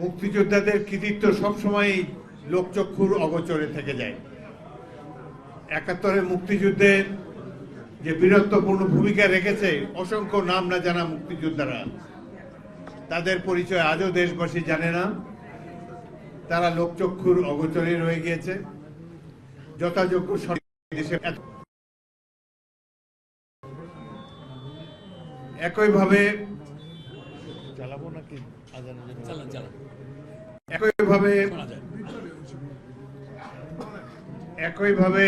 মুক্তিযোদ্ধাদের কৃতিত্ব সবসময়ই লোকচক্ষুর অগোচরে থেকে যায়। একাত্তরের মুক্তিযুদ্ধে যে বীরত্বপূর্ণ ভূমিকা রেখেছে, অসংখ্য নাম না জানা মুক্তিযোদ্ধারা, তাদের পরিচয় আজও দেশবাসী জানে না। তারা লোকচক্ষুর অগোচরে রয়ে গিয়েছে। যথাযোগ্য একইভাবে চালাবো নাকি? একইভাবে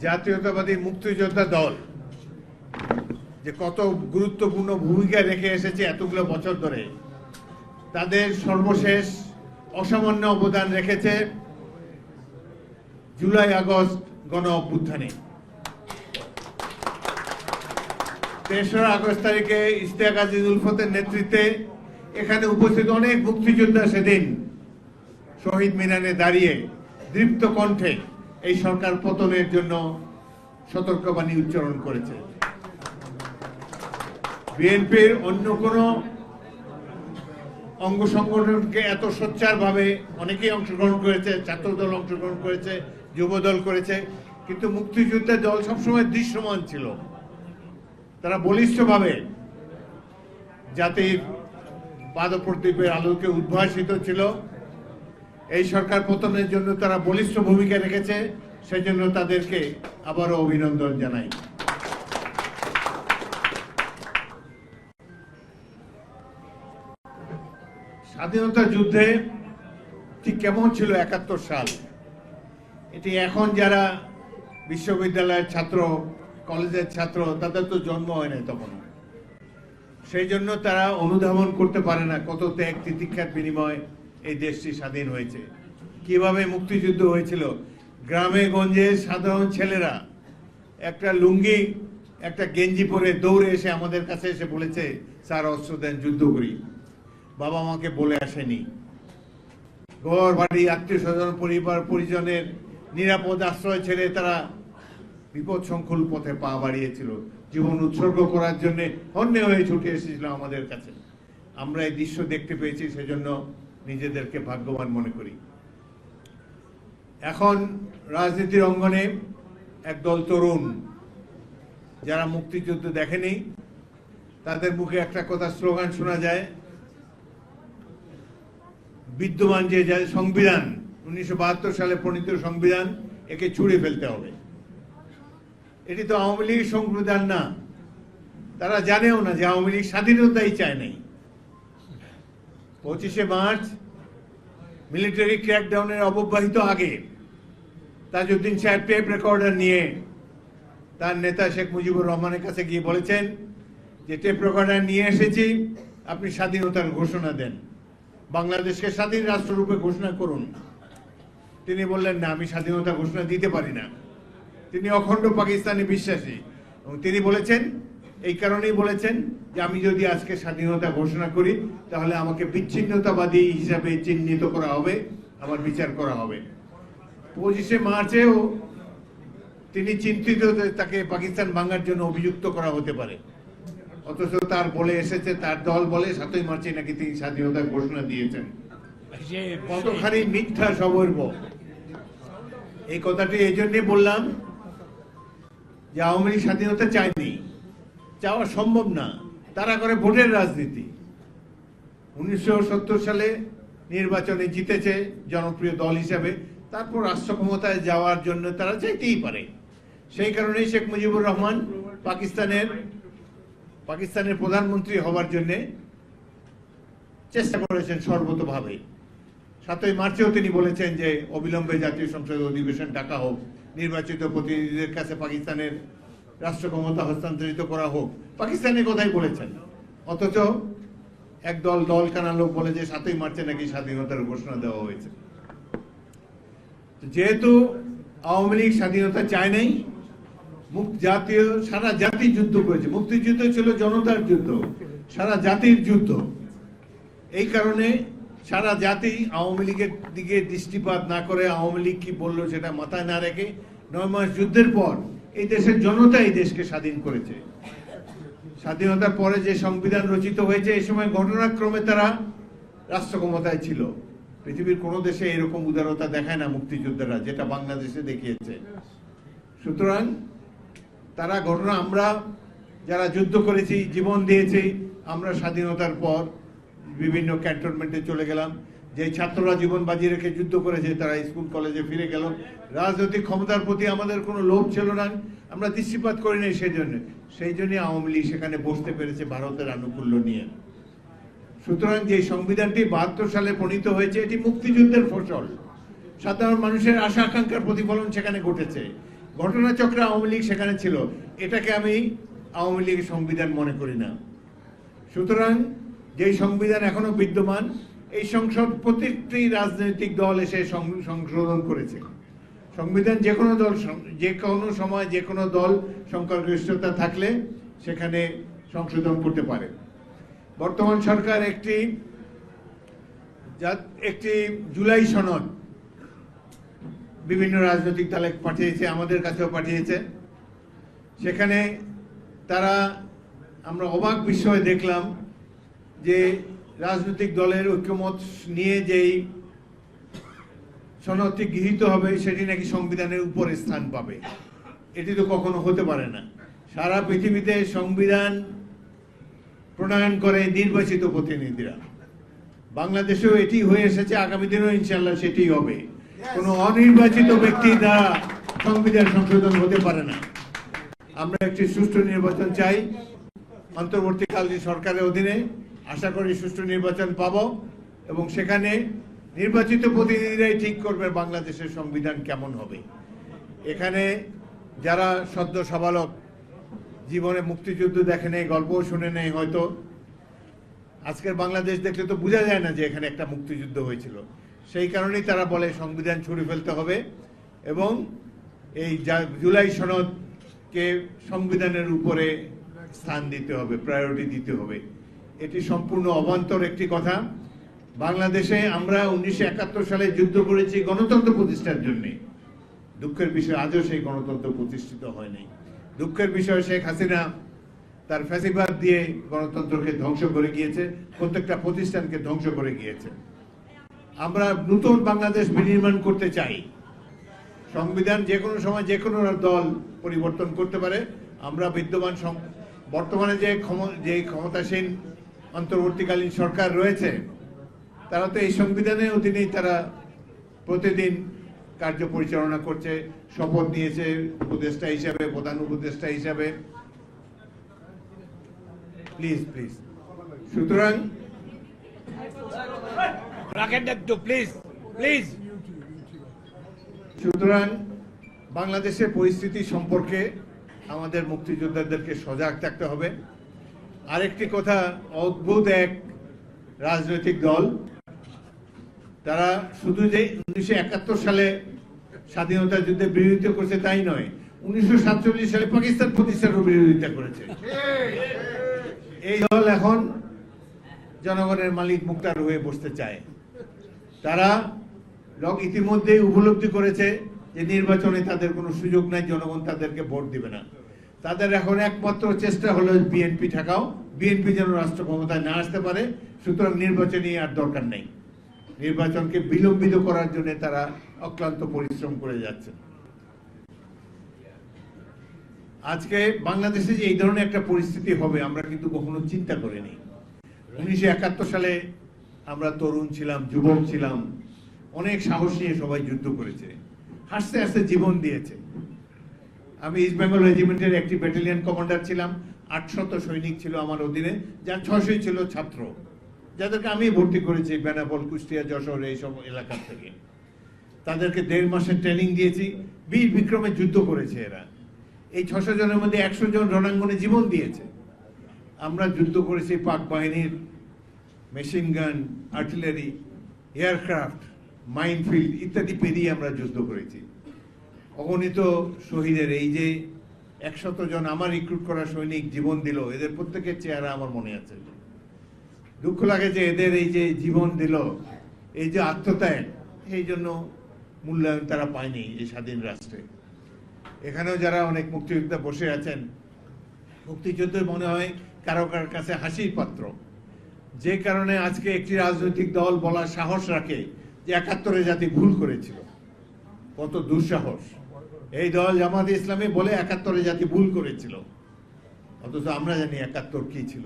জাতীয়তাবাদী মুক্তিযোদ্ধা দল যে কত গুরুত্বপূর্ণ ভূমিকা রেখে এসেছে এতগুলো বছর ধরে, তাদের সর্বশেষ অসামান্য অবদান রেখেছে জুলাই আগস্ট গণ অভ্যুত্থানে। তেসরা আগস্ট তারিখে ইশতিয়াক আজিজ ফতের নেতৃত্বে এখানে উপস্থিত অনেক মুক্তিযোদ্ধা সেদিন শহীদ মিনারে দাঁড়িয়ে দৃপ্ত কণ্ঠে এই সরকার পতনের জন্য সতর্কবাণী উচ্চারণ করেছে। বিএনপির অন্য কোনো অঙ্গ সংগঠনকে এত সোচ্চারভাবে অনেকেই অংশগ্রহণ করেছে, ছাত্রদল অংশগ্রহণ করেছে, যুবদল করেছে, কিন্তু মুক্তিযুদ্ধের দল সবসময় দৃশ্যমান ছিল। তারা বলিষ্ঠভাবে জাতির পাদপ্রদীপের আলোকে উদ্ভাসিত ছিল। এই সরকার পতনের জন্য তারা বলিষ্ঠ ভূমিকা রেখেছে সেই জন্য তাদেরকে আবারও অভিনন্দন জানাই। স্বাধীনতা যুদ্ধে ঠিক কেমন ছিল একাত্তর সাল? এটি এখন যারা বিশ্ববিদ্যালয়ের ছাত্র, কলেজের ছাত্র, তাদের তো জন্ম হয় না তখন। সেই জন্য তারা অনুধাবন করতে পারে না কত ত্যাগ, তিতিক্ষার বিনিময় এই দেশটি স্বাধীন হয়েছে। কীভাবে মুক্তিযুদ্ধ হয়েছিল? গ্রামে গঞ্জে সাধারণ ছেলেরা একটা লুঙ্গি, একটা গেঞ্জি পরে দৌড়ে এসে আমাদের কাছে এসে বলেছে, স্যার, অস্ত্র দেন, যুদ্ধ করি। বাবা মাকে বলে আসেনি। ঘর, বাড়ি আত্মীয় স্বজন পরিবার, পরিজনের নিরাপদ আশ্রয় ছেড়ে তারা বিপদ সংকুল পথে পা বাড়িয়েছিল। জীবন উৎসর্গ করার জন্য অন্য হয়ে ছুটে এসেছিল আমাদের কাছে। আমরা এই দৃশ্য দেখতে পেয়েছি, সেজন্য নিজেদেরকে ভাগ্যবান মনে করি। এখন রাজনীতির অঙ্গনে একদল তরুণ, যারা মুক্তিযুদ্ধ দেখেনি, তাদের মুখে একটা কথা স্লোগান শোনা যায়, বিদ্যমান যে সংবিধান, উনিশশো বাহাত্তর সালে প্রণীত সংবিধান, একে ছুঁড়ে ফেলতে হবে। এটি তো আওয়ামী লীগ সংবিধান না। তারা জানেও না যে আওয়ামী লীগ স্বাধীনতাই চায় নাই। পঁচিশে মার্চ, মিলিটারি ক্র্যাকডাউনের অব্যবহিত আগে তাজউদ্দিন সাহেব টেপ রেকর্ডার নিয়ে তার নেতা শেখ মুজিবুর রহমানের কাছে গিয়ে বলেছেন যে, টেপ রেকর্ডার নিয়ে এসেছি, আপনি স্বাধীনতার ঘোষণা দেন। বাংলাদেশকে স্বাধীন রাষ্ট্ররূপে ঘোষণা করুন। তিনি বললেন, না, আমি স্বাধীনতা ঘোষণা দিতে পারি না। তিনি অখণ্ড পাকিস্তানে বিশ্বাসী। এবং তিনি বলেছেন এই কারণেই বলেছেন যে আমি যদি আজকে স্বাধীনতা ঘোষণা করি তাহলে আমাকে বিচ্ছিন্নতাবাদী হিসাবে চিহ্নিত করা হবে আমার বিচার করা হবে। পঁচিশে মার্চেও তিনি চিন্তিত তাকে পাকিস্তান ভাঙার জন্য অভিযুক্ত করা হতে পারে। অথচ তার বলে এসেছে তার দল বলে সাতই মার্চে নাকি তিনি স্বাধীনতার ঘোষণা দিয়েছেন। কতখানি মিথ্যা সবর্ব এই কথাটি এই জন্যই বললাম যে আওয়ামী লীগ স্বাধীনতা চায়নি, চাওয়া সম্ভব না, তারা করে ভোটের রাজনীতি। উনিশশো সত্তর সালে নির্বাচনে জিতেছে জনপ্রিয় দল হিসাবে, তারপর রাষ্ট্র ক্ষমতায় যাওয়ার জন্য তারা চাইতেই পারে। সেই কারণেই শেখ মুজিবুর রহমান পাকিস্তানের পাকিস্তানের প্রধানমন্ত্রী হওয়ার জন্যে চেষ্টা করেছেন সর্বতভাবে। সাতই মার্চেও তিনি বলেছেন যে, অবিলম্বে জাতীয় সংসদ অধিবেশন ডাকা হোক। নির্বাচিত প্রতিনিধিদের কাছে পাকিস্তানের রাষ্ট্র ক্ষমতা হস্তান্তরিত করা হোক। পাকিস্তানের কথাই বলেছেন। অথচ একদল দল কানা লোক বলে যে সাতই মার্চে নাকি স্বাধীনতার ঘোষণা দেওয়া হয়েছে। যেহেতু আওয়ামী লীগ স্বাধীনতা চায় নাই মুখ জাতীয়, সারা জাতি যুদ্ধ করেছে। মুক্তিযুদ্ধ ছিল জনতার যুদ্ধ, সারা জাতির যুদ্ধ। এই কারণে সারা জাতি আওয়ামী লীগের দিকে দৃষ্টিপাত না করে আওয়ামী লীগ কি বলল সেটা মাথায় না রেখে নয় মাস যুদ্ধের পর এই দেশের জনতা এই দেশকে স্বাধীন করেছে। স্বাধীনতার পরে যে সংবিধান রচিত হয়েছে, এই সময় ঘটনাক্রমে তারা রাষ্ট্র ক্ষমতায় ছিল। পৃথিবীর কোনো দেশে এরকম উদারতা দেখায় না মুক্তিযোদ্ধারা, যেটা বাংলাদেশে দেখিয়েছে। সুতরাং তারা ঘটনা, আমরা যারা যুদ্ধ করেছি, জীবন দিয়েছি, আমরা স্বাধীনতার পর বিভিন্ন ক্যান্টনমেন্টে চলে গেলাম। যে ছাত্ররা জীবন বাজি রেখে যুদ্ধ করেছে, তারা স্কুল, কলেজে ফিরে গেল। রাজনৈতিক ক্ষমতার প্রতি আমাদের কোনো লোভ ছিল না। আমরা দৃষ্টিপাত করি সেই জন্য সেই জন্য আওয়ামী লীগ সেখানে বসতে পেরেছে ভারতের আনুকূল্য নিয়ে। সুতরাং যে সংবিধানটি বাহাত্তর সালে প্রণীত হয়েছে, এটি মুক্তিযুদ্ধের ফসল। সাধারণ মানুষের আশা, আকাঙ্ক্ষার প্রতিফলন সেখানে ঘটেছে। ঘটনাচক্রে আওয়ামী লীগ সেখানে ছিল। এটাকে আমি আওয়ামী লীগের সংবিধান মনে করি না। সুতরাং যেই সংবিধান এখনও বিদ্যমান, এই সংসদ প্রতিটি রাজনৈতিক দল এসে সংশোধন করেছে। সংবিধান যে কোনো দল যে কোনো সময় যে কোনো দল সংখ্যাগরিষ্ঠতা থাকলে সেখানে সংশোধন করতে পারে। বর্তমান সরকার একটি যা- একটি জুলাই সনদ বিভিন্ন রাজনৈতিক দলে পাঠিয়েছে, আমাদের কাছেও পাঠিয়েছে। সেখানে তারা, আমরা অবাক বিষয়ে দেখলাম যে রাজনৈতিক দলের ঐক্যমত নিয়ে যেই সনদটি গৃহীত হবে, সেটি নাকি সংবিধানের উপরে স্থান পাবে? এটি তো কখনো হতে পারে না। সারা পৃথিবীতে সংবিধান প্রণয়ন করে নির্বাচিত প্রতিনিধিরা। বাংলাদেশেও এটি হয়ে এসেছে, আগামী দিনেও ইনশাল্লাহ সেটি হবে। কোনো অনির্বাচিত ব্যক্তি দ্বারা সংবিধান সংশোধন হতে পারে না। আমরা একটি সুষ্ঠু নির্বাচন চাই। অন্তর্বর্তীকালীন সরকারের অধীনে আশা করি সুষ্ঠু নির্বাচন পাব এবং সেখানে নির্বাচিত প্রতিনিধিরাই ঠিক করবে বাংলাদেশের সংবিধান কেমন হবে। এখানে যারা সদ্য সাবালক জীবনে মুক্তিযুদ্ধ দেখে নেই, গল্পও শুনে নেই হয়তো। আজকের বাংলাদেশ দেখলে তো বোঝা যায় না যে এখানে একটা মুক্তিযুদ্ধ হয়েছিল। সেই কারণেই তারা বলে সংবিধান ছুড়ে ফেলতে হবে এবং এই জুলাই সনদকে সংবিধানের উপরে স্থান দিতে হবে প্রায়োরিটি দিতে হবে। এটি সম্পূর্ণ অবান্তর একটি কথা। বাংলাদেশে আমরা উনিশশো একাত্তর সালে যুদ্ধ করেছি গণতন্ত্র প্রতিষ্ঠার জন্যে। দুঃখের বিষয়, আজও সেই গণতন্ত্র প্রতিষ্ঠিত হয়নি দুঃখের বিষয়, শেখ হাসিনা তার ফ্যাসিবাদ দিয়ে গণতন্ত্রকে ধ্বংস করে গিয়েছে, প্রত্যেকটা প্রতিষ্ঠানকে ধ্বংস করে গিয়েছে। আমরা নতুন বাংলাদেশ বিনির্মাণ করতে চাই। সংবিধান যে কোনো সময় যে কোনো দল পরিবর্তন করতে পারে। আমরা বিদ্যমান বর্তমানে যে ক্ষম- যে ক্ষমতাসীন অন্তর্বর্তীকালীন সরকার রয়েছে তারা তো এই সংবিধানের অধীনেই তারা প্রতিদিন কার্য পরিচালনা করছে শপথ নিয়েছে উপদেষ্টা হিসাবে প্রধান উপদেষ্টা হিসাবে। প্লিজ প্লিজ সুতরাং প্লিজ প্লিজ সুতরাং বাংলাদেশের পরিস্থিতি সম্পর্কে আমাদের মুক্তিযোদ্ধাদেরকে সজাগ থাকতে হবে। আরেকটি কথা, অদ্ভুত এক রাজনৈতিক দল। তারা শুধু যে উনিশশো একাত্তর সালে স্বাধীনতা যুদ্ধে বিরোধিতা করছে তাই নয়, উনিশশো সাতচল্লিশ সালে পাকিস্তান প্রতিষ্ঠারও বিরোধিতা করেছে। এই দল এখন জনগণের মালিক মুক্তার হয়ে বসতে চায়। তারা লোক ইতিমধ্যে উপলব্ধি করেছে যে নির্বাচনে তাদের কোনো সুযোগ নাই, জনগণ তাদেরকে ভোট দিবে না। তাদের এখন একমাত্র চেষ্টা হলো বিএনপি ঠেকাও। বিএনপি যেন রাষ্ট্র ক্ষমতায় না আসতে পারে, সুতরাং নির্বাচনী আর দরকার নেই। নির্বাচনকে বিলম্বিত করার জন্য তারা অক্লান্ত পরিশ্রম করে যাচ্ছে। আজকে বাংলাদেশে যে এই ধরনের একটা পরিস্থিতি হবে, আমরা কিন্তু কখনো চিন্তা করিনি। উনিশশো একাত্তর সালে আমরা তরুণ ছিলাম, যুবক ছিলাম, অনেক সাহস নিয়ে সবাই যুদ্ধ করেছে। হাসতে হাসতে জীবন দিয়েছে। আমি ইস্ট বেঙ্গল রেজিমেন্টের একটি ব্যাটালিয়ন কমান্ডার ছিলাম। আটশত সৈনিক ছিল আমার অধীনে, যার ছশোই ছিল ছাত্র। যাদেরকে আমি ভর্তি করেছি বেনাপোল, কুষ্টিয়া, যশোর এইসব এলাকা থেকে। তাদেরকে দেড় মাসের ট্রেনিং দিয়েছি। বীর বিক্রমে যুদ্ধ করেছে এরা। এই ছশো জনের মধ্যে একশো জন রণাঙ্গনে জীবন দিয়েছে। আমরা যুদ্ধ করেছি পাক বাহিনীর machine gun artillery aircraft minefield ইত্যাদি পেরিয়ে আমরা যুদ্ধ করেছি। অগণিত শহীদের এই যে একশত জন আমার রিক্রুট করা সৈনিক জীবন দিল, এদের প্রত্যেকের চেহারা আমার মনে আছে। দুঃখ লাগে যে এদের এই যে জীবন দিল, এই যে আত্মত্যাগ, এই জন্য মূল্যায়ন তারা পায়নি এই স্বাধীন রাষ্ট্রে। এখানেও যারা অনেক মুক্তিযোদ্ধা বসে আছেন মুক্তিযুদ্ধ মনে হয় কারও কারোর কাছে হাসির পাত্র। যে কারণে আজকে একটি রাজনৈতিক দল বলার সাহস রাখে যে একাত্তরে জাতি ভুল করেছিল। কত দুঃসাহস। এই দল জামাতে ইসলামী বলে একাত্তরে জাতি ভুল করেছিল। অথচ আমরা জানি একাত্তর কি ছিল।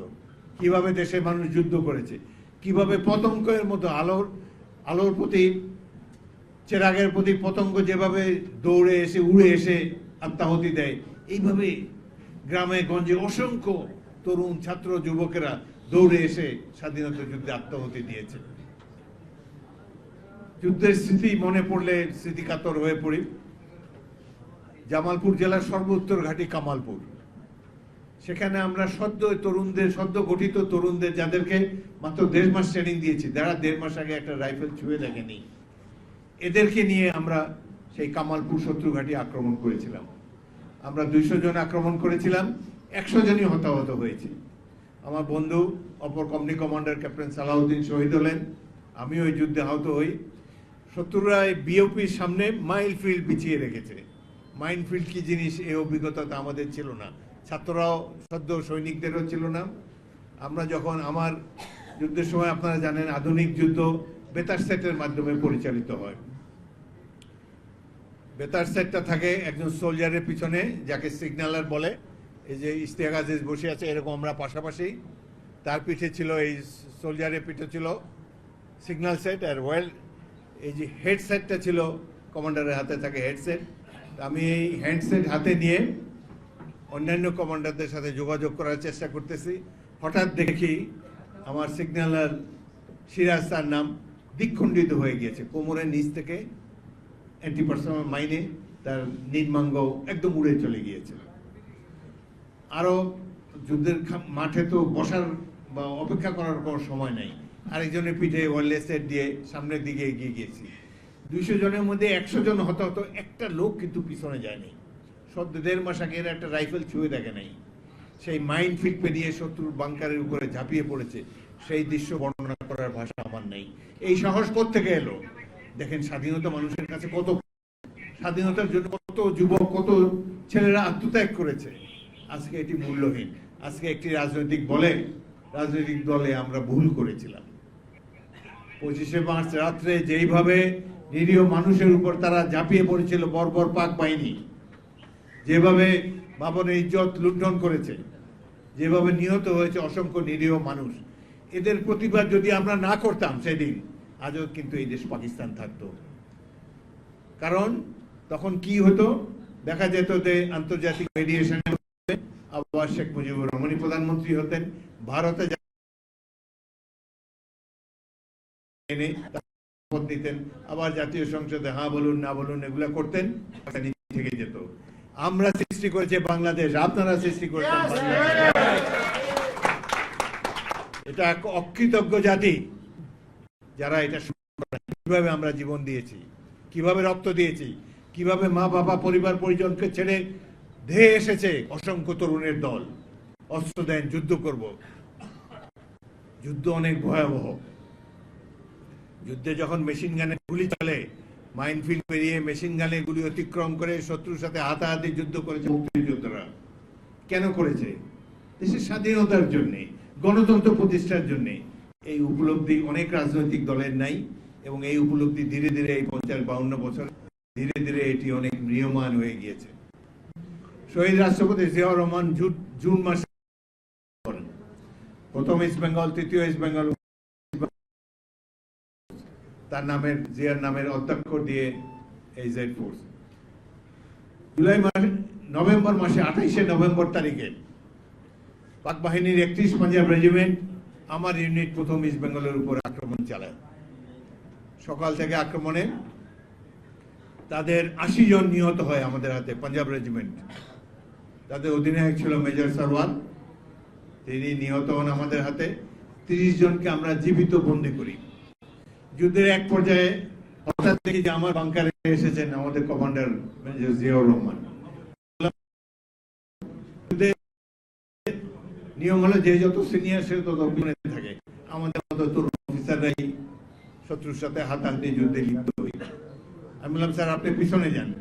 কীভাবে দেশের মানুষ যুদ্ধ করেছে। কীভাবে পতঙ্গের মতো আলোর আলোর প্রতি, চেরাগের প্রতি পতঙ্গ যেভাবে দৌড়ে এসে, উড়ে এসে আত্মাহতি দেয়, এইভাবে গ্রামে, গঞ্জে অসংখ্য তরুণ, ছাত্র, যুবকেরা দৌড়ে এসে স্বাধীনতা যুদ্ধে আত্মাহতি দিয়েছে। যুদ্ধের স্মৃতি মনে পড়লে স্মৃতিকাতর হয়ে পড়ি। জামালপুর জেলার সর্বোত্তর ঘাটি কামালপুর। সেখানে আমরা সদ্য তরুণদের, সদ্য গঠিত তরুণদের যাদেরকে মাত্র দেড় মাস ট্রেনিং দিয়েছি, যারা দেড় মাস আগে একটা রাইফেল ছুঁয়ে দেখেনি, এদেরকে নিয়ে আমরা সেই কামালপুর শত্রু ঘাঁটি আক্রমণ করেছিলাম। আমরা দুইশো জন আক্রমণ করেছিলাম, একশো জনই হতাহত হয়েছে। আমার বন্ধু, অপর কমনি কমান্ডার ক্যাপ্টেন সালাউদ্দিন শহীদ হলেন আমি ওই যুদ্ধে আহত হই। শত্রুরা বিওপির সামনে মাইল ফিল্ড বিছিয়ে রেখেছে। মাইন ফিল্ড কি জিনিস, এই অভিজ্ঞতা তো আমাদের ছিল না। ছাত্ররাও, সদ্য সৈনিকদেরও ছিল না। আমরা যখন আমার যুদ্ধের সময় আপনারা জানেন, আধুনিক যুদ্ধ বেতার সেটের মাধ্যমে পরিচালিত হয়। বেতার সেটটা থাকে একজন সোলজারের পিছনে, যাকে সিগন্যালার বলে। এই যে ইশতিয়াক বসে আছে, এরকম আমরা পাশাপাশি। তার পিঠে ছিল এই সোলজারের পিঠে ছিল সিগন্যাল সেট আর ওয়েল এই যে হেডসেটটা ছিল কমান্ডারের হাতে থাকে হেডসেট আমি এই হ্যান্ডসেট হাতে নিয়ে অন্যান্য কমান্ডারদের সাথে যোগাযোগ করার চেষ্টা করতেছি। হঠাৎ দেখি আমার সিগন্যালার সিরাজ তার নাম দ্বিখণ্ডিত হয়ে গিয়েছে। কোমরের নিচ থেকে অ্যান্টি পার্সোনাল মাইনে তার নির্মাঙ্গ একদম উড়ে চলে গিয়েছে। আরও যুদ্ধের মাঠে তো বসার বা অপেক্ষা করার কোনো সময় নেই। আরেকজনের পিঠে ওয়ারলেস সেট দিয়ে সামনের দিকে এগিয়ে গিয়েছি। দুইশো জনের মধ্যে একশো জন হত হতো একটা লোক কিন্তু পিছনে যায়নি। সদ্য দেড় মাস আগে একটা রাইফেল ছুঁয়ে দেখে নাই। সেই মাইন্ড ফিল্ড পেরিয়ে শত্রুর বাংকারের উপরে ঝাঁপিয়ে পড়েছে। সেই দৃশ্য বর্ণনা করার ভাষা আমার নেই। এই সাহস থেকে এলো? দেখেন, স্বাধীনতা মানুষের কাছে কত স্বাধীনতার জন্য কত যুবক, কত ছেলেরা আত্মত্যাগ করেছে। আজকে এটি মূল্যহীন। আজকে একটি রাজনৈতিক বলে, রাজনৈতিক দলে আমরা ভুল করেছিলাম। পঁচিশে মার্চ রাত্রে যেইভাবে নিরীহ মানুষের উপর তারা ঝাঁপিয়ে পড়েছিল, বর্বর পাক বাহিনী, যেভাবে বাবনের ইজ্জত লুণ্ঠন করেছে, যেভাবে নিহত হয়েছে অসংখ্য নিরীহ মানুষ, এদের প্রতিবাদ যদি আমরা না করতাম সেদিন, আজও কিন্তু এই দেশ পাকিস্তান থাকতো। কারণ তখন কি হতো? দেখা যেত যে আন্তর্জাতিক মেডিয়েশনে আবার শেখ মুজিবুর রহমানই প্রধানমন্ত্রী হতেন, ভারতে এনে শপথ আবার জাতীয় সংসদে হ্যাঁ বলুন না বলুন এগুলা করতেন থেকে যেত। আমরা সৃষ্টি করেছে বাংলাদেশ আপনারা সৃষ্টি করেছেন এটা এক অকৃতজ্ঞ জাতি যারা এটা কীভাবে আমরা জীবন দিয়েছি? কীভাবে রক্ত দিয়েছি? কীভাবে মা বাবা পরিবার পরিজনকে ছেড়ে ধেয়ে এসেছে অসংখ্য তরুণের দল? অস্ত্র দেন যুদ্ধ করব। যুদ্ধ অনেক ভয়াবহ। যুদ্ধে যখন মেশিন গানে গুলি চলে মাইনফিল্ড পেরিয়ে মেশিন গানে গুলি অতিক্রম করে শত্রুর সাথে হাতাহাতি যুদ্ধ করেছে মুক্তিযোদ্ধারা। কেন করেছে? দেশের স্বাধীনতার জন্যে, গণতন্ত্র প্রতিষ্ঠার জন্যে। এই উপলব্ধি অনেক রাজনৈতিক দলের নাই এবং এই উপলব্ধি ধীরে ধীরে এই পঞ্চাশ বাউন্ন বছর ধীরে ধীরে এটি অনেক নিয়মান হয়ে গিয়েছে। শহীদ রাষ্ট্রপতি জিয়াউর রহমান জুন মাসে প্রথম ইস্ট বেঙ্গল, তৃতীয় ইস্ট বেঙ্গল তার নামের, জিয়ার নামের অধ্যক্ষ দিয়ে এই জেড ফোর্স। জুলাই মাসে নভেম্বর মাসে আঠাইশে নভেম্বর তারিখে পাক বাহিনীর একত্রিশ পাঞ্জাব রেজিমেন্ট আমার ইউনিট প্রথম ইস্ট বেঙ্গলের উপর আক্রমণ চালায়। সকাল থেকে আক্রমণে তাদের আশি জন নিহত হয় আমাদের হাতে, পাঞ্জাব রেজিমেন্ট তাদের অধিনায়ক ছিল মেজর সরওয়াল। তিনি নিহত হন আমাদের হাতে। তিরিশ জনকে আমরা জীবিত বন্দি করি। যুদ্ধের এক পর্যায়ে হঠাৎ দেখি যে আমার বাংকারে এসেছেন আমাদের কমান্ডার মেজর জিয়াউর রহমান। নিয়ম হলো যে যত সিনিয়র সে তত অভিমানে থাকে। আমাদের মতো তরুণ অফিসাররাই শত্রুর সাথে হাতাহাতি যুদ্ধে লিপ্ত হই। আমি বললাম, স্যার, আপনি পিছনে যান।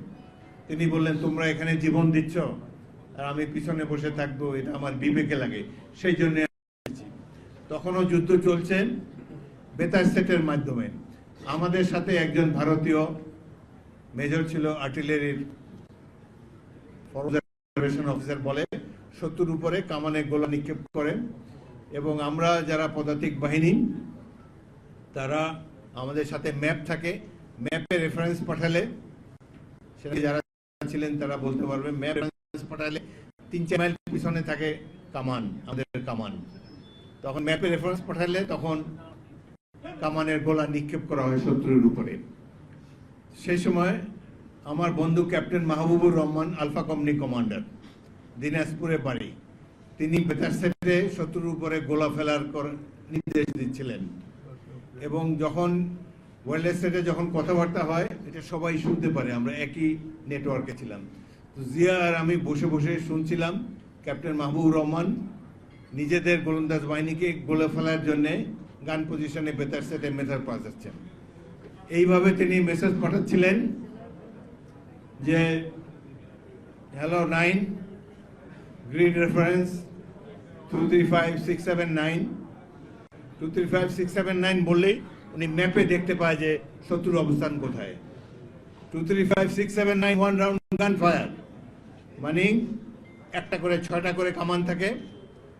তিনি বললেন, তোমরা এখানে জীবন দিচ্ছ আর আমি পিছনে বসে থাকব, এটা আমার বিবেকে লাগে। সেই জন্য। তখনও যুদ্ধ চলছে। বেতার সেটের মাধ্যমে। আমাদের সাথে একজন ভারতীয় মেজর ছিল আর্টিলারির অফিসার বলে শত্রুর উপরে কামানে গোলা নিক্ষেপ করেন এবং আমরা যারা পদাতিক বাহিনী, তারা আমাদের সাথে ম্যাপ থাকে। ম্যাপে রেফারেন্স পাঠালে সেটা যারা ছিলেন তারা বলতে পারবে, ম্যাপ রেফারেন্স পাঠালে তিন চার মাইল পিছনে থাকে কামান, আমাদের কামান। তখন ম্যাপে রেফারেন্স পাঠালে তখন কামানের গোলা নিক্ষেপ করা হয় শত্রুর উপরে। সেই সময় আমার বন্ধু captain Mahbubur Rahman, alpha company commander, দিনাজপুরে বাড়ি। তিনি বেতার সেটে শত্রুর উপরে গোলা ফেলার নির্দেশ দিচ্ছিলেন। এবং যখন ওয়ারলেস সেটে যখন কথাবার্তা হয়, এটা সবাই শুনতে পারে, আমরা একই নেটওয়ার্কে ছিলাম। তো জিয়া আর আমি বসে বসে শুনছিলাম, ক্যাপ্টেন মাহবুবুর রহমান নিজেদের গোলন্দাজ বাহিনীকে গোলা ফেলার জন্য গান পজিশনে বেতার সেটে মেথার পাঠাচ্ছেন এইভাবে তিনি মেসেজ পাঠাচ্ছিলেন যে hello nine grid reference two three five six seven nine two three five six seven nine বললেই উনি ম্যাপে দেখতে পায় যে শত্রুর অবস্থান কোথায়। Two three five six seven nine one round gun fire মানে একটা করে, ছয়টা করে কামান থাকে,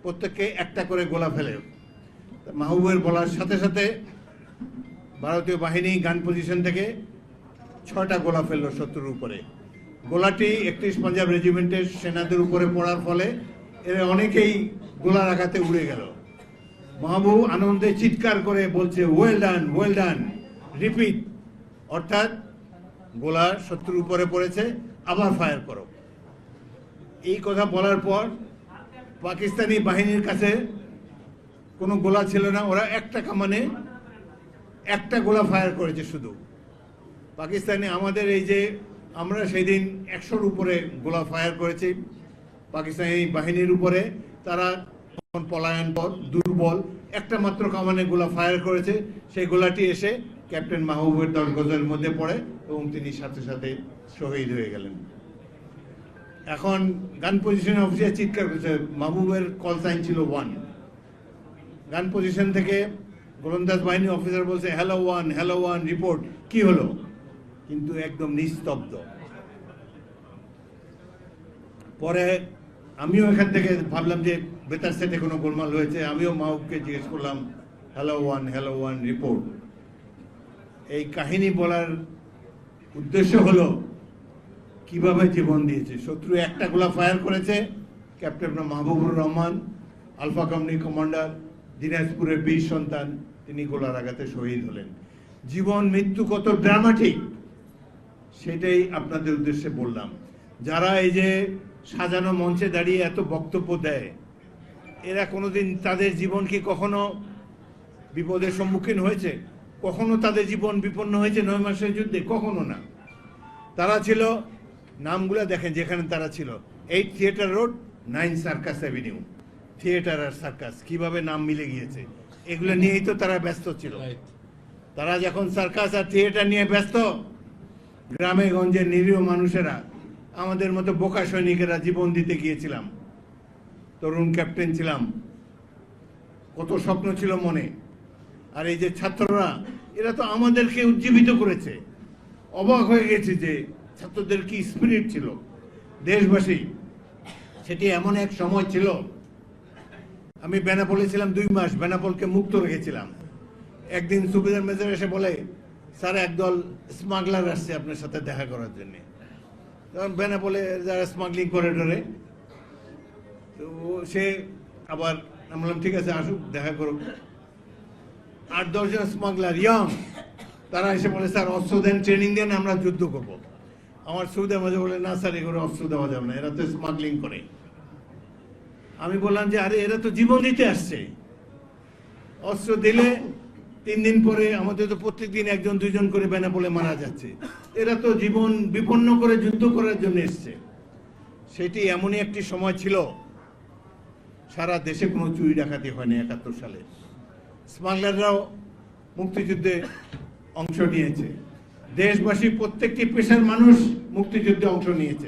প্রত্যেককে একটা করে গোলা ফেলে। মাহবুবের বলার সাথে সাথে ভারতীয় বাহিনী গান পজিশন থেকে ছয়টা গোলা ফেলল শত্রুর উপরে। গোলাটি একত্রিশ পাঞ্জাব রেজিমেন্টের সেনাদের উপরে পড়ার ফলে এরা অনেকেই গোলার আঘাতে উড়ে গেল। মাহবুব আনন্দে চিৎকার করে বলছে well done well done repeat অর্থাৎ গোলা শত্রুর উপরে পড়েছে, আবার ফায়ার করো। এই কথা বলার পর পাকিস্তানি বাহিনীর কাছে কোনো গোলা ছিল না, ওরা একটা কামানে একটা গোলা ফায়ার করেছে শুধু। পাকিস্তানে আমাদের এই যে আমরা সেই দিন একশোর উপরে গোলা ফায়ার করেছি, পাকিস্তানি বাহিনীর উপরে, তারা পলায়ন দুর্বল, একটা মাত্র কামানে গোলা ফায়ার করেছে, সেই গোলাটি এসে ক্যাপ্টেন মাহবুবের দশ গজের মধ্যে পড়ে এবং তিনি সাথে সাথে শহীদ হয়ে গেলেন। এখন গান পজিশন অফিসার চিৎকার করছে, মাহবুবের কল সাইন ছিল ওয়ান গান পজিশন থেকে গোলন্দাজ বাহিনী অফিসার বলছে hello one hello one report কি হলো? কিন্তু একদম নিস্তব্ধ। পরে আমিও এখান থেকে ভাবলাম যে বেতার সেটে কোনো গোলমাল হয়েছে, আমিও মাহবুবকে জিজ্ঞেস করলাম hello one hello one report এই কাহিনী বলার উদ্দেশ্য হলো, কীভাবে জীবন দিয়েছে? শত্রু একটা গোলা ফায়ার করেছে captain Mahbubur Rahman alpha company commander দিনাজপুরের বীর সন্তান, তিনি গোলার আঘাতে শহীদ হলেন। জীবন, মৃত্যু কত ড্রামাটিক সেটাই আপনাদের উদ্দেশ্যে বললাম। যারা এই যে সাজানো মঞ্চে দাঁড়িয়ে এত বক্তব্য দেয়, এরা কোনোদিন তাদের জীবন কি কখনো বিপদের সম্মুখীন হয়েছে? কখনো তাদের জীবন বিপন্ন হয়েছে নয় মাসের যুদ্ধে? কখনো না। তারা ছিল, নামগুলা দেখেন যেখানে তারা ছিল eight theatre road nine circus avenue theatre আর সার্কাস কীভাবে নাম মিলে গিয়েছে এগুলো নিয়েই তো তারা ব্যস্ত ছিল। তারা যখন সার্কাস আর থিয়েটার নিয়ে ব্যস্ত গ্রামে গঞ্জের নিরীহ মানুষেরা আমাদের মতো বোকা সৈনিকেরা জীবন দিতে গিয়েছিলাম। তরুণ ক্যাপ্টেন ছিলাম। কত স্বপ্ন ছিল মনে। আর এই যে ছাত্ররা এরা তো আমাদেরকে উজ্জীবিত করেছে। অবাক হয়ে গেছে যে ছাত্রদের কি স্পিরিট ছিল। দেশবাসী সেটি এমন এক সময় ছিল আমি বেনাপোলে ছিলাম দুই মাস, বেনাপোলকে মুক্ত রেখেছিলাম। একদিন সুবিধার মেজর এসে বলে, স্যার, একদল স্মাগলার আসছে আপনার সাথে দেখা করার জন্য। তখন বেনাপোলে যারা স্মাগলিং করিডোরে তো সে আবার আমি বললাম, ঠিক আছে, আসুক, দেখা করুক। আট দশজন স্মাগলার ইয়ং তারা এসে বলে, স্যার অস্ত্র দেন ট্রেনিং দেন, আমরা যুদ্ধ করব। আমার সুবিধা মাঝে বলে, না, স্যার, এগুলো অস্ত্র দেওয়া যাবে না, এরা তো স্মাগলিং করে। আমি বললাম যে, আরে, এরা তো জীবন দিতে আসছে। অস্ত্র দিলে তিন দিন পরে আমাদের তো প্রত্যেক দিন একজন, দুইজন করে বেনাপোলে মারা যাচ্ছে। এরা তো জীবন বিপন্ন করে, যুদ্ধ করার জন্য এসছে। সেটি এমনই একটি সময় ছিল। সারা দেশে কোনো চুরি ডাকাতি হয়নি একাত্তর সালে। স্মাগলাররাও মুক্তিযুদ্ধে অংশ নিয়েছে। দেশবাসী, প্রত্যেকটি পেশার মানুষ মুক্তিযুদ্ধে অংশ নিয়েছে।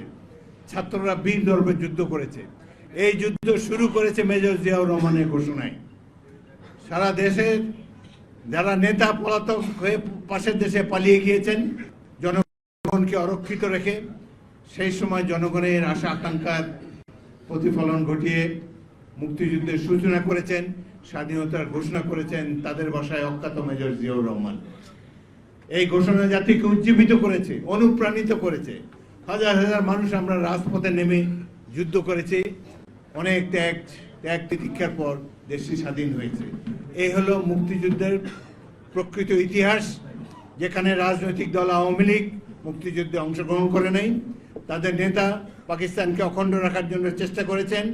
ছাত্ররা বীর দর্বে যুদ্ধ করেছে। এই যুদ্ধ শুরু করেছে মেজর জিয়াউর রহমানের ঘোষণায়। সারা দেশের যারা নেতা পলাতক হয়ে পাশের দেশে পালিয়ে গিয়েছেন, জনগণকে অরক্ষিত রেখে সেই সময় জনগণের আশা আকাঙ্ক্ষার প্রতিফলন ঘটিয়ে মুক্তিযুদ্ধের সূচনা করেছেন, স্বাধীনতার ঘোষণা করেছেন তাদের ভাষায় অজ্ঞাত মেজর জিয়াউর রহমান। এই ঘোষণা জাতিকে উজ্জীবিত করেছে, অনুপ্রাণিত করেছে। হাজার হাজার মানুষ আমরা রাজপথে নেমে যুদ্ধ করেছি। অনেক ত্যাগ ত্যাগ তিতিক্ষার পর দেশটি স্বাধীন হয়েছে। এই হলো মুক্তিযুদ্ধের প্রকৃত ইতিহাস, যেখানে রাজনৈতিক দল আওয়ামী লীগ মুক্তিযুদ্ধে অংশগ্রহণ করে নাই। তাদের নেতা পাকিস্তানকে অখণ্ড রাখার জন্য চেষ্টা করেছেন,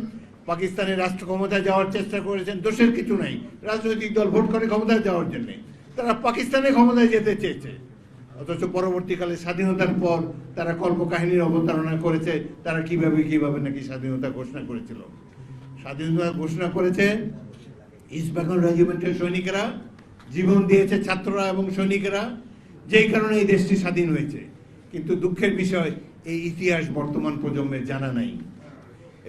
পাকিস্তানের রাষ্ট্র ক্ষমতায় যাওয়ার চেষ্টা করেছেন, দোষের কিছু নাই। রাজনৈতিক দল ভোট করে ক্ষমতায় যাওয়ার জন্য। তারা পাকিস্তানে ক্ষমতায় যেতে চেয়েছে। অথচ পরবর্তীকালে স্বাধীনতার পর তারা কল্পকাহিনীর অবতারণা করেছে, তারা কীভাবে কীভাবে নাকি স্বাধীনতা ঘোষণা করেছিল? স্বাধীনতা ঘোষণা করেছে ইস্ট বেঙ্গল রেজিমেন্টের সৈনিকেরা, জীবন দিয়েছে ছাত্ররা এবং সৈনিকেরা, যেই কারণে এই দেশটি স্বাধীন হয়েছে। কিন্তু দুঃখের বিষয়, এই ইতিহাস বর্তমান প্রজন্মের জানা নাই।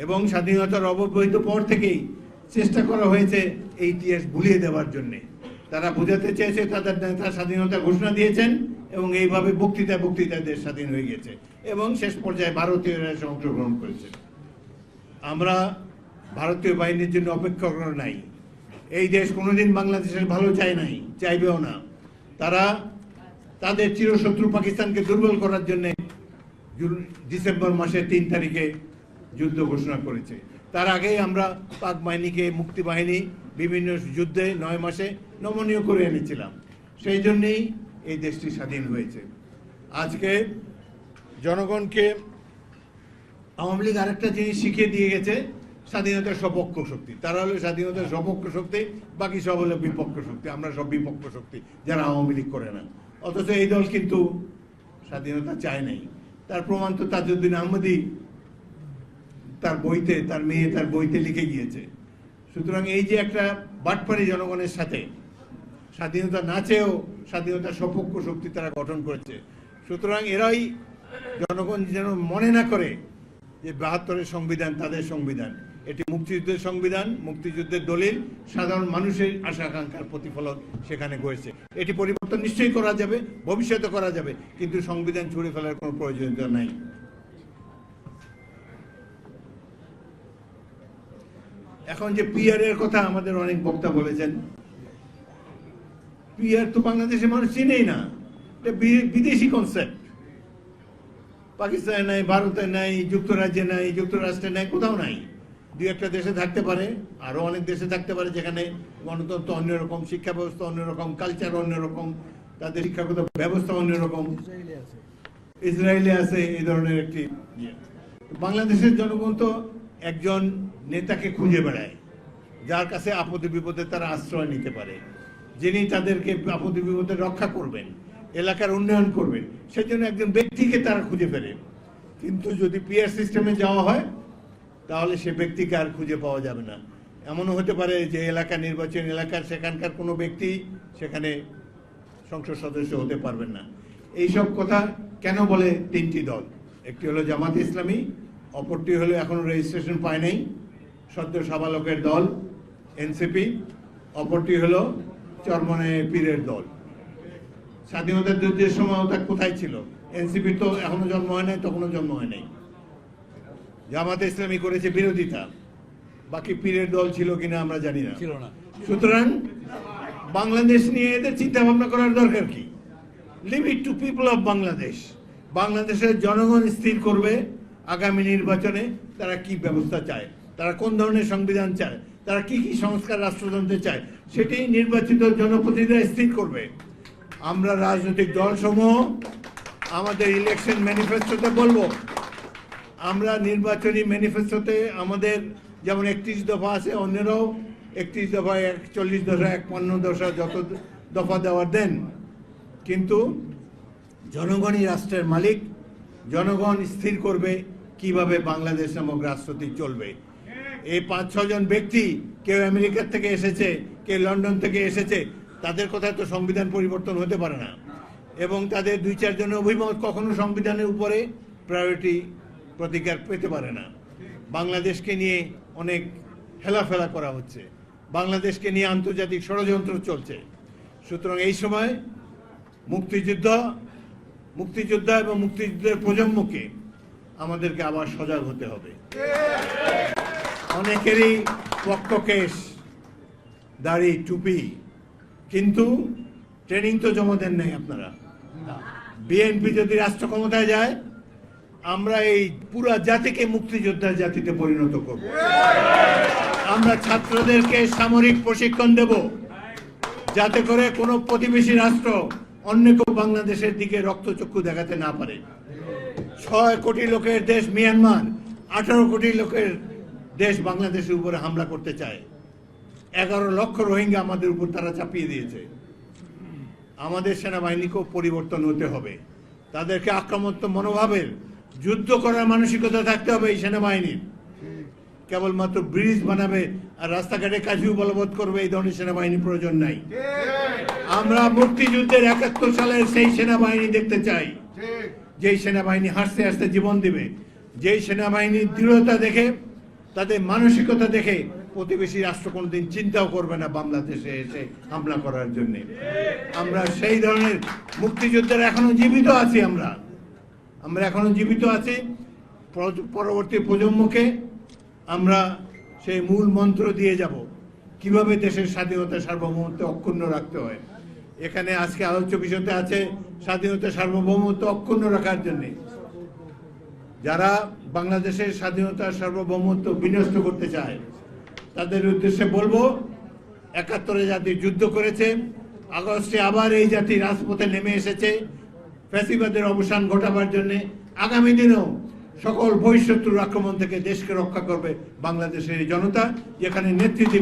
এবং স্বাধীনতার অব্যবহিত পর থেকেই চেষ্টা করা হয়েছে এই ইতিহাস ভুলিয়ে দেওয়ার জন্যে। তারা বোঝাতে চেয়েছে, তাদের নেতা স্বাধীনতা ঘোষণা দিয়েছেন এবং এইভাবে বক্তৃতা বক্তৃতায় দেশ স্বাধীন হয়ে গেছে এবং শেষ পর্যায়ে ভারতীয়রা এসে অংশগ্রহণ করেছে। আমরা ভারতীয় বাহিনীর জন্য অপেক্ষা করা নাই। এই দেশ কোনোদিন বাংলাদেশের ভালো চায় নাই, চাইবেও না। তারা তাদের চিরশত্রু পাকিস্তানকে দুর্বল করার জন্য ডিসেম্বর মাসের তিন তারিখে যুদ্ধ ঘোষণা করেছে। তার আগেই আমরা পাক বাহিনীকে, মুক্তি বাহিনী, বিভিন্ন যুদ্ধে নয় মাসে নমনীয় করে এনেছিলাম। সেই জন্যেই এই দেশটি স্বাধীন হয়েছে। আজকে জনগণকে আওয়ামী লীগ আরেকটা জিনিস শিখিয়ে দিয়ে গেছে, স্বাধীনতার সপক্ষ শক্তি। তারা হলো স্বাধীনতার সপক্ষ শক্তি, বাকি সব হলো বিপক্ষ শক্তি। আমরা সব বিপক্ষ শক্তি, যারা আওয়ামী লীগ করে না। অথচ এই দল কিন্তু স্বাধীনতা চায় নাই। তার প্রমাণ তো তাজউদ্দিন আহমদি তার বইতে, তার মেয়ে তার বইতে লিখে গিয়েছে। সুতরাং এই যে একটা বাটপাড়ি জনগণের সাথে স্বাধীনতা না চেয়েও স্বাধীনতার সপক্ষ শক্তি তারা গঠন করেছে। সুতরাং এরাই জনগণ যেন মনে না করে যে বাহাত্তরের সংবিধান তাদের সংবিধান। এটি মুক্তিযুদ্ধের সংবিধান, মুক্তিযুদ্ধের দলিল, সাধারণ মানুষের আশা আকাঙ্ক্ষার প্রতিফলন সেখানে হয়েছে এটি পরিবর্তন নিশ্চয়ই করা যাবে, ভবিষ্যতে করা যাবে, কিন্তু সংবিধান ছুড়ে ফেলার কোনো প্রয়োজনীয়তা নাই। এখন যে পিআর এর কথা আমাদের অনেক বক্তা বলেছেন পিআর তো বাংলাদেশের মানুষ চিনেই না। এটা বিদেশি কনসেপ্ট পাকিস্তানে নাই ভারতে নাই যুক্তরাজ্যে নাই যুক্তরাষ্ট্রে নাই কোথাও নাই। দুই একটা দেশে থাকতে পারে আরও অনেক দেশে থাকতে পারে যেখানে গণতন্ত্র অন্যরকম শিক্ষা ব্যবস্থা অন্যরকম কালচার অন্যরকম তাদের শিক্ষাগত ব্যবস্থা অন্যরকম। ইসরায়েলে আছে এই ধরনের একটি ইয়ে। বাংলাদেশের জনগণ তো একজন নেতাকে খুঁজে বেড়ায় যার কাছে আপদে বিপদে তারা আশ্রয় নিতে পারে। যিনি তাদেরকে আপদে বিপদে রক্ষা করবেন, এলাকার উন্নয়ন করবেন, সেজন্য একজন ব্যক্তিকে তারা খুঁজে ফেলে কিন্তু যদি পিআর সিস্টেমে যাওয়া হয়, তাহলে সে ব্যক্তিকে আর খুঁজে পাওয়া যাবে না। এমনও হতে পারে যে এলাকা নির্বাচন, এলাকার সেখানকার কোনো ব্যক্তি সেখানে সংসদ সদস্য হতে পারবেন না। এইসব কথা কেন বলে তিনটি দল? একটি হলো জামাত ইসলামী, অপরটি হলো এখনও রেজিস্ট্রেশন পায় নাই, সদ্য সাবালকের দল, এনসিপি, অপরটি হলো চরমনে পীরের দল। স্বাধীনতার যুদ্ধের সময় ওটা কোথায় ছিল? এনসিপি তো এখনও জন্ম হয় নাই তখনও জন্ম হয় নাই। জামাতে ইসলামী করেছে বিরোধিতা। বাকি পীরের দল ছিল কিনা আমরা জানি না। ছিল না। সুতরাং বাংলাদেশ নিয়ে এদের চিন্তা ভাবনা করার দরকার কি? Leave it to people of Bangladesh বাংলাদেশের জনগণ স্থির করবে আগামী নির্বাচনে তারা কি ব্যবস্থা চায়? তারা কোন ধরনের সংবিধান চায়? তারা কি কি সংস্কার রাষ্ট্রতন্ত্রে চায়? সেটি নির্বাচিত জনপ্রতিনিধিরা স্থির করবে। আমরা রাজনৈতিক দলসমূহ আমাদের ইলেকশন ম্যানিফেস্টোতে বলব। আমরা নির্বাচনী ম্যানিফেস্টোতে আমাদের যেমন একত্রিশ দফা আছে, অন্যরাও একত্রিশ দফা, একচল্লিশ দফা এক পণ্য দশা যত দফা দেওয়ার দেন। কিন্তু জনগণই রাষ্ট্রের মালিক। জনগণ স্থির করবে কীভাবে বাংলাদেশ নামক রাষ্ট্রটি চলবে। এই পাঁচ ছজন ব্যক্তি কেউ আমেরিকার থেকে এসেছে, কেউ লন্ডন থেকে এসেছে, তাদের কথায় তো সংবিধান পরিবর্তন হতে পারে না। এবং তাদের দুই চারজনের অভিমত কখনো সংবিধানের উপরে প্রায়োরিটি প্রতিকার পেতে পারে না। বাংলাদেশকে নিয়ে অনেক হেলাফেলা করা হচ্ছে। বাংলাদেশকে নিয়ে আন্তর্জাতিক ষড়যন্ত্র চলছে। সুতরাং এই সময় মুক্তিযুদ্ধ, মুক্তিযোদ্ধা এবং মুক্তিযুদ্ধের প্রজন্মকে আমাদেরকে আবার সজাগ হতে হবে। অনেকেরই পক্ষকেশ দাড়ি টুপি, কিন্তু ট্রেনিং তো জমা দেন নাই আপনারা। বিএনপি যদি রাষ্ট্র ক্ষমতায় যায়, আমরা এই পুরা জাতিকে মুক্তিযোদ্ধার জাতিতে পরিণত করব। আমরা ছাত্রদেরকে সামরিক প্রশিক্ষণ দেব, যাতে করে কোনো প্রতিবেশী রাষ্ট্র অন্য কেউ বাংলাদেশের দিকে রক্তচক্ষু দেখাতে না পারে। ছয় কোটি লোকের দেশ মিয়ানমার, আঠারো কোটি লোকের দেশ বাংলাদেশের উপরে হামলা করতে চায়। এগারো লক্ষ রোহিঙ্গা আমাদের উপর তারা চাপিয়ে দিয়েছে। আমাদের সেনাবাহিনীকেও পরিবর্তন হতে হবে। তাদেরকে আক্রমণাত্মক মনোভাবের যুদ্ধ করার মানসিকতা থাকতে হবে এই সেনাবাহিনীর। কেবলমাত্র ব্রিজ বানাবে আর রাস্তাঘাটে কাজীও বলবৎ করবে এই ধরনের সেনাবাহিনী প্রয়োজন নাই। আমরা মুক্তিযুদ্ধের একাত্তর সালের সেই সেনাবাহিনী দেখতে চাই। যেই সেনাবাহিনী হাসতে হাসতে জীবন দিবে, যেই সেনাবাহিনীর দৃঢ়তা দেখে তাদের মানসিকতা দেখে প্রতিবেশী রাষ্ট্র কোনোদিন চিন্তাও করবে না বাংলাদেশে এসে হামলা করার জন্য। আমরা সেই ধরনের মুক্তিযুদ্ধের এখনও জীবিত আছি আমরা। আমরা এখনও জীবিত আছি। পরবর্তী প্রজন্মকে আমরা সেই মূল মন্ত্র দিয়ে যাব, কীভাবে দেশের স্বাধীনতা সার্বভৌমত্ব অক্ষুণ্ণ রাখতে হয়। এখানে আজকে আলোচ্য বিষয়তে আছে স্বাধীনতা সার্বভৌমত্ব অক্ষুণ্ণ রাখার জন্যে। যারা বাংলাদেশের স্বাধীনতা সার্বভৌমত্ব বিনষ্ট করতে চায়, তাদের উদ্দেশ্যে বলব, একাত্তরে জাতি যুদ্ধ করেছে, আগস্টে আবার এই জাতি রাজপথে নেমে এসেছে, ফ্যাসিবাদের অবসান ঘটাবার জন্য আগামী দিনেও সকল বহিঃশত্রুর আক্রমণ থেকে দেশকে রক্ষা করবে বাংলাদেশের এই জনতা, যেখানে নেতৃত্ব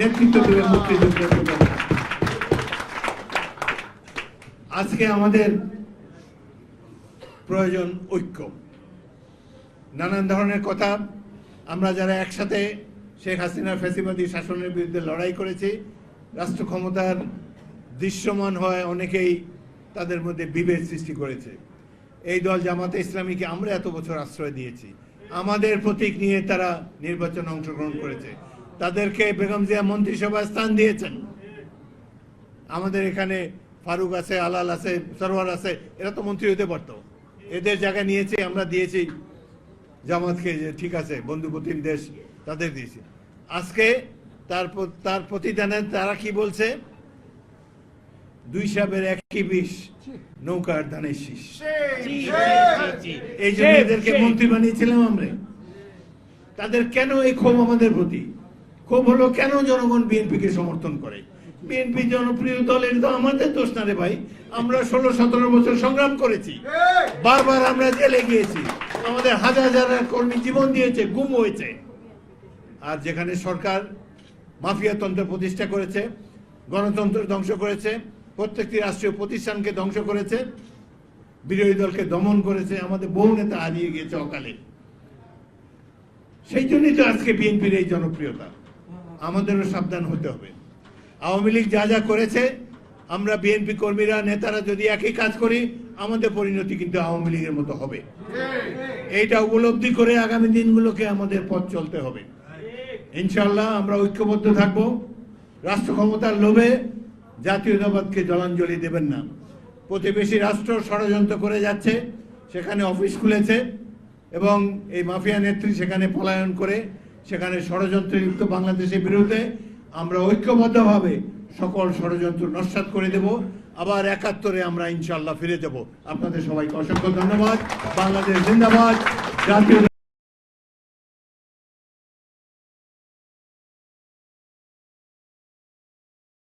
নেতৃত্ব দেবে মুক্তিযুদ্ধের আজকে আমাদের প্রয়োজন ঐক্য। নানান ধরনের কথা। আমরা যারা একসাথে শেখ হাসিনার ফ্যাসিবাদী শাসনের বিরুদ্ধে লড়াই করেছি, রাষ্ট্র ক্ষমতার দৃশ্যমান হয় অনেকেই তাদের মধ্যে বিভেদ সৃষ্টি করেছে। এই দল জামাতে ইসলামীকে আমরা এত বছর আশ্রয় দিয়েছি। আমাদের প্রতীক নিয়ে তারা নির্বাচনে অংশগ্রহণ করেছে। তাদেরকে বেগম জিয়া মন্ত্রিসভায় স্থান দিয়েছেন। আমাদের এখানে ফারুক আছে, আলাল আছে, সরওয়ার আছে, এরা তো মন্ত্রী হতে পারতো। এদের জায়গা নিয়েছি, আমরা দিয়েছি। জামাতকে যে ঠিক আছে বন্ধুপ্রতিম দেশ তাদের দিয়েছি। আজকে তার তার প্রতিদানে তারা কি বলছে? দুই সাবের একই বিষ নৌকার ধানের শীষ। এই জন্য এদেরকে মন্ত্রী বানিয়েছিলাম আমরা। তাদের কেন এই ক্ষোভ আমাদের প্রতি? ক্ষোভ হলো কেন জনগণ বিএনপিকে সমর্থন করে? বিএনপি জনপ্রিয় দলের তো আমাদের দোষ না রে ভাই। আমরা ষোলো সতেরো বছর সংগ্রাম করেছি। বারবার আমরা জেলে গিয়েছি। আমাদের হাজার হাজার কর্মী জীবন দিয়েছে, গুম হয়েছে। আর যেখানে সরকার মাফিয়াতন্ত্র প্রতিষ্ঠা করেছে, গণতন্ত্র ধ্বংস করেছে, প্রত্যেকটি রাষ্ট্রীয় প্রতিষ্ঠানকে ধ্বংস করেছে, বিরোধী দলকে দমন করেছে, আমাদের বহু নেতা হারিয়ে গিয়েছে অকালে। সেই জন্যই তো আজকে বিএনপির এই জনপ্রিয়তা। আমাদেরও সাবধান হতে হবে। আওয়ামী লীগ যা যা করেছে, আমরা বিএনপি কর্মীরা, নেতারা যদি একই কাজ করি, আমাদের পরিণতি কিন্তু আওয়ামী লীগের মতো হবে। এইটা উপলব্ধি করে আগামী দিনগুলোকে আমাদের পথ চলতে হবে। ইনশাল্লাহ আমরা ঐক্যবদ্ধ থাকব। রাষ্ট্র ক্ষমতার লোভে জাতীয়তাবাদকে জলাঞ্জলি দেবেন না। প্রতিবেশী রাষ্ট্র ষড়যন্ত্র করে যাচ্ছে, সেখানে অফিস খুলেছে এবং এই মাফিয়া নেত্রী সেখানে পলায়ন করে, সেখানে ষড়যন্ত্রে লিপ্ত বাংলাদেশের বিরুদ্ধে আমরা ঐক্যবদ্ধভাবে সকল ষড়যন্ত্র নস্বাত করে দেব। আবার একাত্তরে আমরা ইনশাল্লাহ ফিরে যাব। আপনাদের সবাইকে অসংখ্য ধন্যবাদ। বাংলাদেশ জিন্দাবাদ। জাতীয়